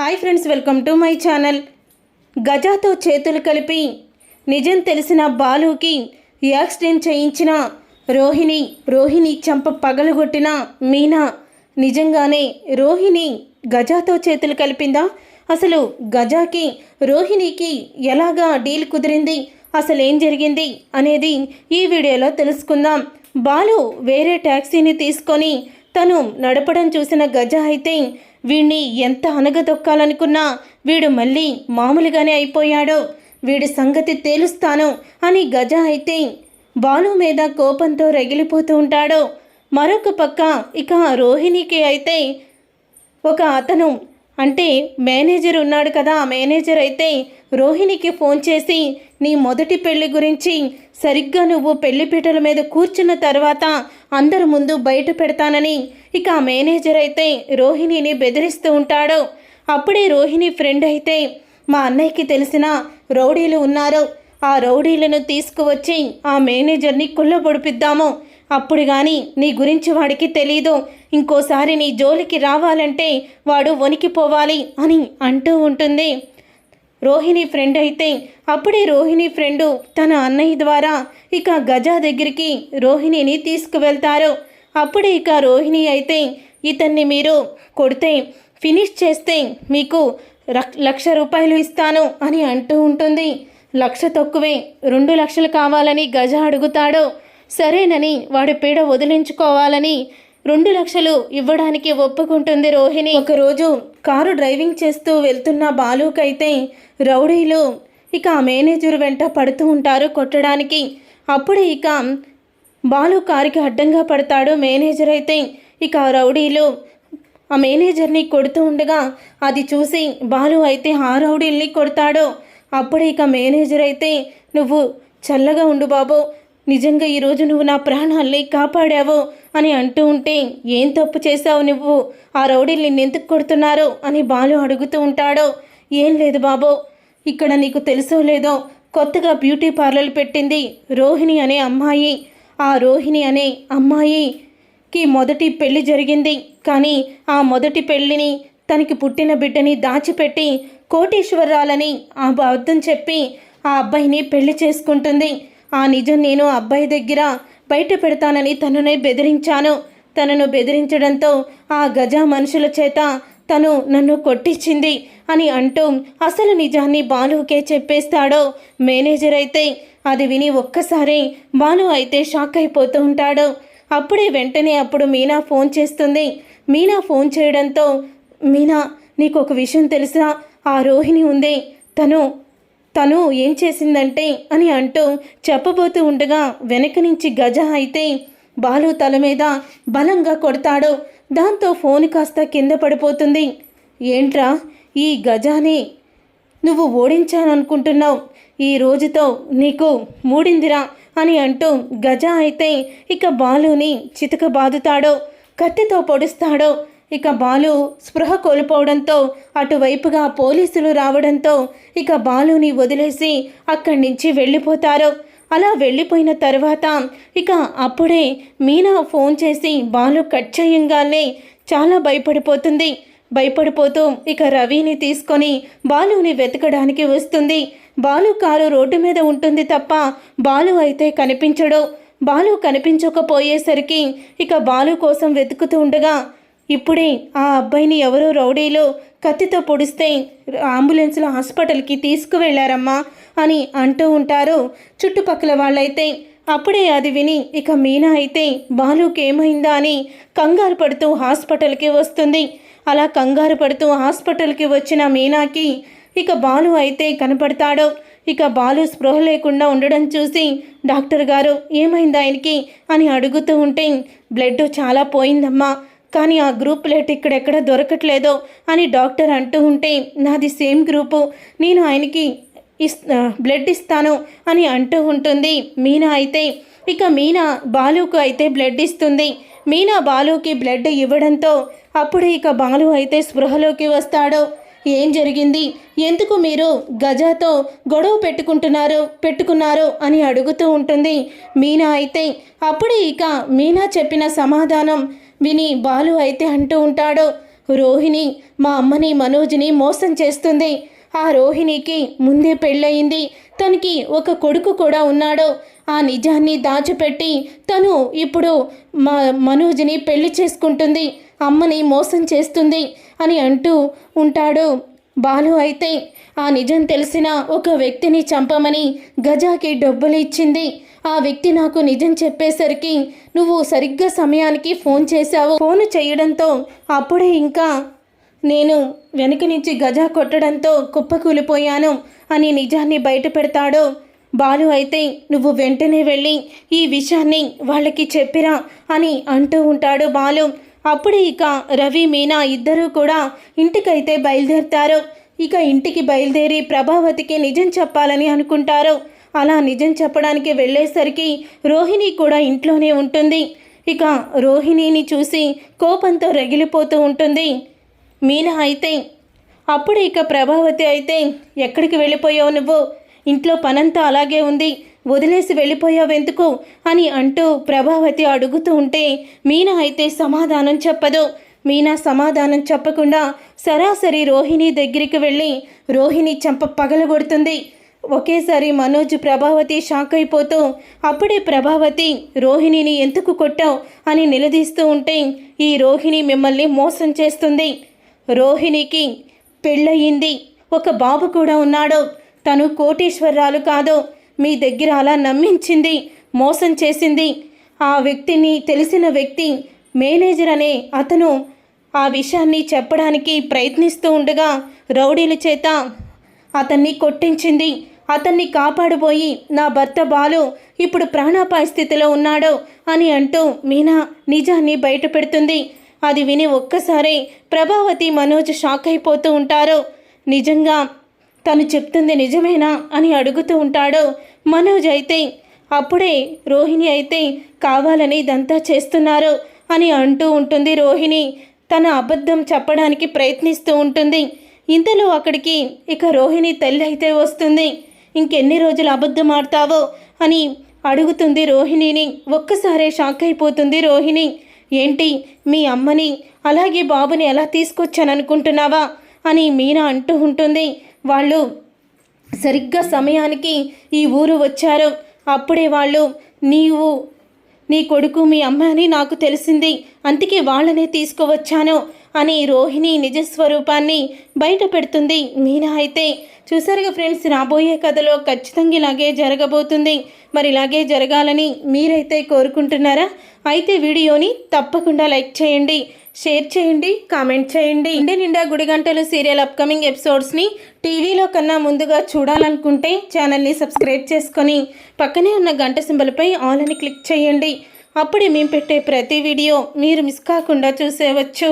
Hi friends welcome to my channel. గజాతో చేతులు కలిపి నిజం తెలిసిన బాలుకి యాక్సిడెంట్ చేయించిన రోహిణి రోహిణి చంప పగలగొట్టిన మీనా. నిజంగానే రోహిణి గజాతో చేతులు కలిపిందా? అసలు గజాకి రోహిణికి ఎలాగా డీల్ కుదిరింది? అసలు ఏం జరిగింది అనేది ఈ వీడియోలో తెలుసుకుందాం. బాలు వేరే ట్యాక్సీని తీసుకొని తను నడపడం చూసిన గజ అయితే వీణ్ణి ఎంత అనగదొక్కాలనుకున్నా వీడు మళ్ళీ మామూలుగానే అయిపోయాడు. వీడి సంగతి తేలుస్తాను అని గజ అయితే బాలు మీద కోపంతో రగిలిపోతూ ఉంటాడు. మరొక పక్క ఇక రోహిణికి అయితే ఒక అతను అంటే మేనేజర్ ఉన్నాడు కదా ఆ మేనేజర్ అయితే రోహిణికి ఫోన్ చేసి నీ మొదటి పెళ్ళి గురించి సరిగ్గా నువ్వు పెళ్ళిపీటల మీద కూర్చున్న తర్వాత అందరి ముందు బయట పెడతానని. ఇక ఆ మేనేజర్ అయితే రోహిణిని బెదిరిస్తూ ఉంటాడు. అప్పుడే రోహిణి ఫ్రెండ్ అయితే మా అన్నయ్యకి తెలిసిన రౌడీలు ఉన్నారు. ఆ రౌడీలను తీసుకువచ్చి ఆ మేనేజర్ని కుళ్ళబొడిపిద్దాము. అప్పుడు కానీ నీ గురించి వాడికి తెలీదు. ఇంకోసారి నీ జోలికి రావాలంటే వాడు వణికిపోవాలి అని అంటూ ఉంటుంది. రోహిణి ఫ్రెండ్ అయితే అప్పుడే రోహిణి ఫ్రెండు తన అన్నయ్య ద్వారా ఇక గజా దగ్గరికి రోహిణిని తీసుకువెళ్తారు. అప్పుడే ఇక రోహిణి అయితే ఇతన్ని మీరు కొడితే ఫినిష్ చేస్తే మీకు లక్ష రూపాయలు ఇస్తాను అని అంటూ ఉంటుంది. లక్ష తక్కువే రెండు లక్షలు కావాలని గజ అడుగుతాడు. సరేనని వాడి పీడ వదిలించుకోవాలని రెండు లక్షలు ఇవ్వడానికి ఒప్పుకుంటుంది రోహిణి. ఒకరోజు కారు డ్రైవింగ్ చేస్తూ వెళ్తున్న బాలుకైతే రౌడీలు ఇక ఆ మేనేజర్ వెంట పడుతూ ఉంటారు కొట్టడానికి. అప్పుడే ఇక బాలు కారుకి అడ్డంగా పడతాడు మేనేజర్ అయితే. ఇక ఆ రౌడీలు ఆ మేనేజర్ని కొడుతూ ఉండగా అది చూసి బాలు అయితే ఆ రౌడీల్ని కొడతాడు. అప్పుడే ఇక మేనేజర్ అయితే నువ్వు చల్లగా ఉండు బాబు నిజంగా ఈరోజు నువ్వు నా ప్రాణాల్ని కాపాడావు అని అంటూ ఉంటే ఏం తప్పు చేశావు నువ్వు? ఆ రౌడీలు నిన్నెందుకు కొడుతున్నారు అని బాలు అడుగుతూ ఉంటాడు. ఏం లేదు బాబు ఇక్కడ నీకు తెలుసో లేదో కొత్తగా బ్యూటీ పార్లర్ పెట్టింది రోహిణి అనే అమ్మాయి. ఆ రోహిణి అనే అమ్మాయికి మొదటి పెళ్ళి జరిగింది. కానీ ఆ మొదటి పెళ్ళిని తనకి పుట్టిన బిడ్డని దాచిపెట్టి కోటీశ్వరరాలని ఆ అబద్ధం చెప్పి ఆ అబ్బాయిని పెళ్ళి చేసుకుంటుంది. ఆ నిజం నేను అబ్బాయి దగ్గర బయట పెడతానని తననే బెదిరించాను. తనను బెదిరించడంతో ఆ గజ మనుషుల చేత తను నన్ను కొట్టించింది అని అంటూ అసలు నిజాన్ని బాలుకే చెప్పేస్తాడో మేనేజర్ అయితే అది విని ఒక్కసారి బాలు అయితే షాక్ అయిపోతూ ఉంటాడు. అప్పుడే వెంటనే అప్పుడు మీనా ఫోన్ చేస్తుంది. మీనా ఫోన్ చేయడంతో మీనా నీకు ఒక విషయం తెలుసా? ఆ రోహిణి ఉంది. తను తను ఏం చేసిందంటే అని అంటూ చెప్పబోతూ ఉండగా వెనక నుంచి గజ అయితే బాలు తల మీద బలంగా కొడతాడు. దాంతో ఫోన్ కాస్త కింద పడిపోతుంది. ఏంట్రా ఈ గజాని? నువ్వు ఓడించాననుకుంటున్నావు ఈ రోజుతో నీకు మూడిందిరా అని అంటూ గజ అయితే ఇక బాలుని చితక బాదుతాడో. కత్తితో పొడుస్తాడో. ఇక బాలు స్పృహ కోల్పోవడంతో అటువైపుగా పోలీసులు రావడంతో ఇక బాలుని వదిలేసి అక్కడి నుంచి వెళ్ళిపోతారు. అలా వెళ్ళిపోయిన తర్వాత ఇక అప్పుడే మీనా ఫోన్ చేసి బాలు కట్ చేయంగానే చాలా భయపడిపోతుంది. భయపడిపోతూ ఇక రవిని తీసుకొని బాలుని వెతకడానికి వస్తుంది. బాలు కారు రోడ్డు మీద ఉంటుంది తప్ప బాలు అయితే కనిపించడు. బాలు కనిపించకపోయేసరికి ఇక బాలు కోసం వెతుకుతూ ఉండగా ఇప్పుడే ఆ అబ్బాయిని ఎవరో రౌడీలో కత్తితో పొడిస్తే అంబులెన్స్లో హాస్పిటల్కి తీసుకువెళ్ళారమ్మా అని అంటూ ఉంటారు. చుట్టుపక్కల వాళ్ళైతే అప్పుడే అది విని ఇక మీనా అయితే బాలుకి ఏమైందా అని కంగారు పడుతూ హాస్పిటల్కి వస్తుంది. అలా కంగారు పడుతూ హాస్పిటల్కి వచ్చిన మీనాకి ఇక బాలు అయితే కనపడతాడు. ఇక బాలు స్పృహ లేకుండా ఉండడం చూసి డాక్టర్ గారు ఏమైంది ఆయనకి? అని అడుగుతూ ఉంటే బ్లడ్ చాలా పోయిందమ్మా. కానీ ఆ గ్రూప్ లెట్ ఇక్కడెక్కడ దొరకట్లేదో అని డాక్టర్ అంటూ ఉంటే నాది సేమ్ గ్రూపు. నేను ఆయనకి ఇస్ బ్లడ్ ఇస్తాను అని అంటూ ఉంటుంది. మీనా అయితే ఇక మీనా బాలుకు అయితే బ్లడ్ ఇస్తుంది. మీనా బాలుకి బ్లడ్ ఇవ్వడంతో అప్పుడు ఇక బాలు అయితే స్పృహలోకి వస్తాడు. ఏం జరిగింది? ఎందుకు మీరు గజాతో గొడవ పెట్టుకుంటున్నారు పెట్టుకున్నారు అని అడుగుతూ ఉంటుంది. మీనా అయితే అప్పుడే ఇక మీనా చెప్పిన సమాధానం విని బాలు అయితే అంటూ ఉంటాడు. రోహిణి మా అమ్మని మనోజ్ని మోసం చేస్తుంది. ఆ రోహిణికి ముందే పెళ్ళయింది. తనకి ఒక కొడుకు కూడా ఉన్నాడు. ఆ నిజాన్ని దాచిపెట్టి తను ఇప్పుడు మా మనోజ్ని పెళ్ళి చేసుకుంటుంది. అమ్మని మోసం చేస్తుంది అని అంటూ ఉంటాడు. బాలు అయితే ఆ నిజం తెలిసిన ఒక వ్యక్తిని చంపమని గజాకి డబ్బులు ఇచ్చింది. ఆ వ్యక్తి నాకు నిజం చెప్పేసరికి నువ్వు సరిగ్గా సమయానికి ఫోన్ చేశావు. ఫోన్ చేయడంతో అప్పుడే ఇంకా నేను వెనుక నుంచి గజా కొట్టడంతో కుప్పకూలిపోయాను అని నిజాన్ని బయట పెడతాడు. బాలు అయితే నువ్వు వెంటనే వెళ్ళి ఈ విషయాన్ని వాళ్ళకి చెప్పిరా అని అంటూ ఉంటాడు బాలు. అప్పుడే ఇక రవి మీనా ఇద్దరూ కూడా ఇంటికైతే బయలుదేరుతారు. ఇక ఇంటికి బయలుదేరి ప్రభావతికి నిజం చెప్పాలని అనుకుంటారు. అలా నిజం చెప్పడానికి వెళ్ళేసరికి రోహిణి కూడా ఇంట్లోనే ఉంటుంది. ఇక రోహిణిని చూసి కోపంతో రగిలిపోతూ ఉంటుంది. మీనా అయితే అప్పుడు ఇక ప్రభావతి అయితే ఎక్కడికి వెళ్ళిపోయావు నువ్వు? ఇంట్లో పనంతా అలాగే ఉంది. వదిలేసి వెళ్ళిపోయావెందుకు? అని అంటూ ప్రభావతి అడుగుతూ ఉంటే మీనా అయితే సమాధానం చెప్పదు. మీనా సమాధానం చెప్పకుండా సరాసరి రోహిణి దగ్గరికి వెళ్ళి రోహిణి చెంప పగలగొడుతుంది. ఒకేసారి మనోజ్ ప్రభావతి షాక్ అయిపోతూ అప్పుడే ప్రభావతి రోహిణిని ఎందుకు కొట్టావు? అని నిలదీస్తూ ఉంటే ఈ రోహిణి మిమ్మల్ని మోసం చేస్తుంది. రోహిణికి పెళ్ళయింది. ఒక బాబు కూడా ఉన్నాడు. తను కోటీశ్వరరాలు కాదు. మీ దగ్గర అలా నమ్మించింది మోసం చేసింది. ఆ వ్యక్తిని తెలిసిన వ్యక్తి మేనేజర్ అనే అతను ఆ విషయాన్ని చెప్పడానికి ప్రయత్నిస్తూ ఉండగా రౌడీల చేత అతన్ని కొట్టించింది. అతన్ని కాపాడబోయి నా భర్త బాలు ఇప్పుడు ప్రాణాపాయ స్థితిలో ఉన్నాడు అని అంటూ మీనా నిజాన్ని బయట పెడుతుంది. అది విని ఒక్కసారి ప్రభావతి మనోజ్ షాక్ అయిపోతూ ఉంటారు. నిజంగా తను చెప్తుంది నిజమేనా అని అడుగుతూ ఉంటాడు. మనోజ్ అయితే అప్పుడే రోహిణి అయితే కావాలని ఇదంతా చేస్తున్నారు అని అంటూ ఉంటుంది రోహిణి. తన అబద్ధం చెప్పడానికి ప్రయత్నిస్తూ ఉంటుంది. ఇంతలో అక్కడికి ఇక రోహిణి తల్లి అయితే వస్తుంది. ఇంకెన్ని రోజులు అబద్ధం ఆడతావో అని అడుగుతుంది రోహిణిని. ఒక్కసారే షాక్ అయిపోతుంది రోహిణి. ఏంటి మీ అమ్మని అలాగే బాబుని ఎలా తీసుకొచ్చాననుకుంటున్నావా? అని మీనా అంటూ ఉంటుంది. వాళ్ళు సరిగ్గా సమయానికి ఈ ఊరు వచ్చారు. అప్పుడే వాళ్ళు నీవు నీ కొడుకు మీ అమ్మ అని నాకు తెలిసింది. అందుకే వాళ్ళనే తీసుకువచ్చాను. అని రోహిణి నిజస్వరూపాన్ని బయట పెడుతుంది. మీనా అయితే చూసారుగా ఫ్రెండ్స్ రాబోయే కథలో ఖచ్చితంగా ఇలాగే జరగబోతుంది. మరి ఇలాగే జరగాలని మీరైతే కోరుకుంటున్నారా? అయితే వీడియోని తప్పకుండా లైక్ చేయండి షేర్ చేయండి కామెంట్ చేయండి. ఇండి నిండా గుడి గంటలు సీరియల్ అప్కమింగ్ ఎపిసోడ్స్ని టీవీలో కన్నా ముందుగా చూడాలనుకుంటే ఛానల్ని సబ్స్క్రైబ్ చేసుకొని పక్కనే ఉన్న గంట సింబల్పై ఆల్ అని క్లిక్ చేయండి. అప్పుడే మేము పెట్టే ప్రతి వీడియో మీరు మిస్ కాకుండా చూసేవచ్చు.